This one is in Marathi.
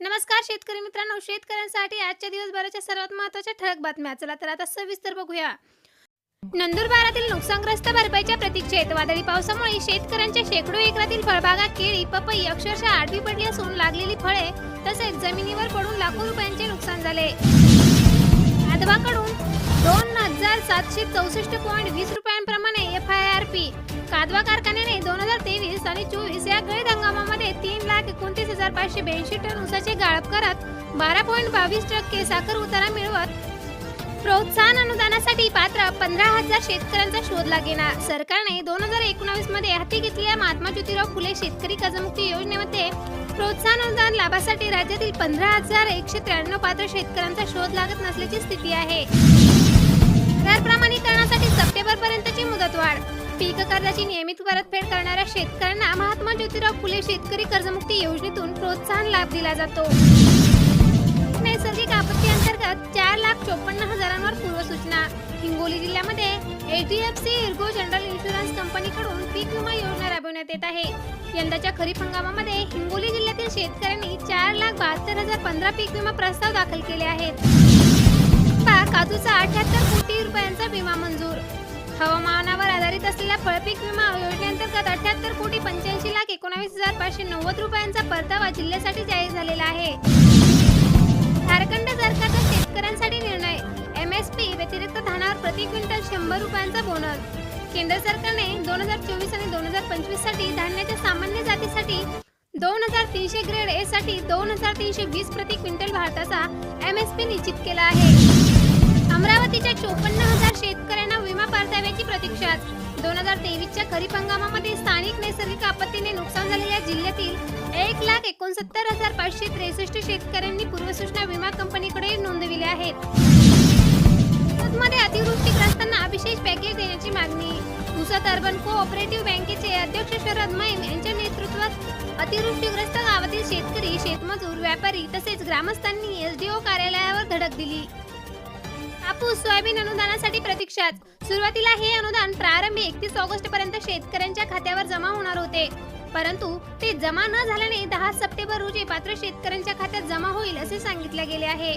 नमस्कार शेतकरी मित्रांनो शेतकऱ्यांसाठी आजच्या दिवसभराच्या सर्वात महत्त्वाच्या ठळक बातम्या. चला तर आता सविस्तर बघूया. नंदुरबारातील नुकसानग्रस्त भरपाईच्या प्रतीक्षेत वादळी पावसामुळे शेतकऱ्यांच्या शेकडो एकरातील फळबागा केळी पपई अक्षरशः आडवी पडली असून लागलेली फळे तसेच जमिनीवर पडून लाखो रुपयांचे नुकसान झाले. आदवाकडून दोन हजार सातशे चौसष्ट पॉईंट वीस रुपयांप्रमाणे F I R P Kadwa कारखान्याने दोन हजार तेवीस आणि चोवीस या गळीत हंगामामध्ये तीन लाख एकोणतीस हजार पाचशे ब्याऐंशी टन ऊसाचे गाळप करत बारा पॉईंट बावीस टक्के साखर उतारा मिळवत. प्रोत्साहन अनुदानासाठी पात्र पंधरा हजार शेतकऱ्यांचा शोध लागेना. सरकारने दोन हजार एकोणावीसमध्ये हाती घेतलेल्या महात्मा ज्योतिराव फुले शेतकरी कर्जमुक्ती योजनेमध्ये प्रोत्साहन अनुदान लाभासाठी राज्यातील पंधरा हजार एकशे त्र्याण्णव पात्र शेतकऱ्यांचा शोध लागत नसल्याची स्थिती आहे. कर प्रमाणीकरणासाठी सप्टेंबर पर्यंतची मुदतवाढ. पीक कर्जाची नियमित परतफेड करणाऱ्या शेतकऱ्यांना महात्मा ज्योतिराव फुले शेतकरी कर्जमुक्ती योजनेतून प्रोत्साहन लाभ दिला जातो. नैसर्गिक आपत्ती अंतर्गत चार लाख चोपन्न हजारांवर पूर्वसूचना. हिंगोली जिल्ह्यामध्ये H D F C Ergo General Insurance कंपनीकडून पीक विमा योजना राबवण्यात येत आहे. यंदाच्या खरीप हंगामामध्ये हिंगोली जिल्ह्यातील शेतकऱ्यांनी चार लाख बहात्तर हजार पंधरा पीक विमा प्रस्ताव दाखल केले आहेत. काजूचा अठ्याहत्तर कोटी रुपयांचा विमा मंजूर. हवामानावर आधारित असलेल्या फळपीक विमा योजनेअंतर्गत अठ्याहत्तर कोटी पंच्याऐंशी लाख एकोणावीस हजार पाचशे नव्वद रुपयांचा परतावा जिल्ह्यासाठी जाहीर झालेला आहे. झारखंड सरकारचा शेतकऱ्यांसाठी निर्णय. एम एस पी व्यतिरिक्त धानावर प्रति क्विंटल शंभर रुपयांचा बोनस. केंद्र सरकारने दोन हजार चोवीस आणि दोन हजार पंचवीससाठी धान्याच्या सामान्य जातीसाठी दोन हजार तीनशे ग्रेड ए साठी दोन हजार तीनशे वीस प्रति क्विंटल भारताचा एम एस पी निश्चित केला आहे. अमरावतीच्या चोपन्न विमा प्रतीक्षा दोन हजार तेवीसच्या खरीप हंगामामध्ये स्थानिक नैसर्गिक आपत्तीने नुकसान झालेल्या जिल्ह्यातील एक लाख एकोणसत्तर हजार पाचशे त्रेसष्ट शेतकऱ्यांनी पूर्वसूचना विमा कंपनीकडे नोंदविल्या आहेत. मध्ये अतिवृष्टीग्रस्तांना विशेष पॅकेज देण्याची मागणी. पुसद अर्बन कोऑपरेटिव्ह बँकेचे अध्यक्ष शरद मैम यांच्या नेतृत्वात अतिवृष्टीग्रस्त गावातील शेतकरी शेतमजूर व्यापारी तसेच ग्रामस्थांनी एसडीओ कार्यालयावर धडक दिली. कापूस सोयाबीन अनुदानासाठी प्रतीक्षात सुरुवातीला हे अनुदान प्रारंभी एकतीस ऑगस्ट पर्यंत शेतकऱ्यांच्या खात्यावर जमा होणार होते. परंतु ते जमा न झाल्याने दहा सप्टेंबर रोजी पात्र शेतकऱ्यांच्या खात्यात जमा होईल असे सांगितले गेले आहे.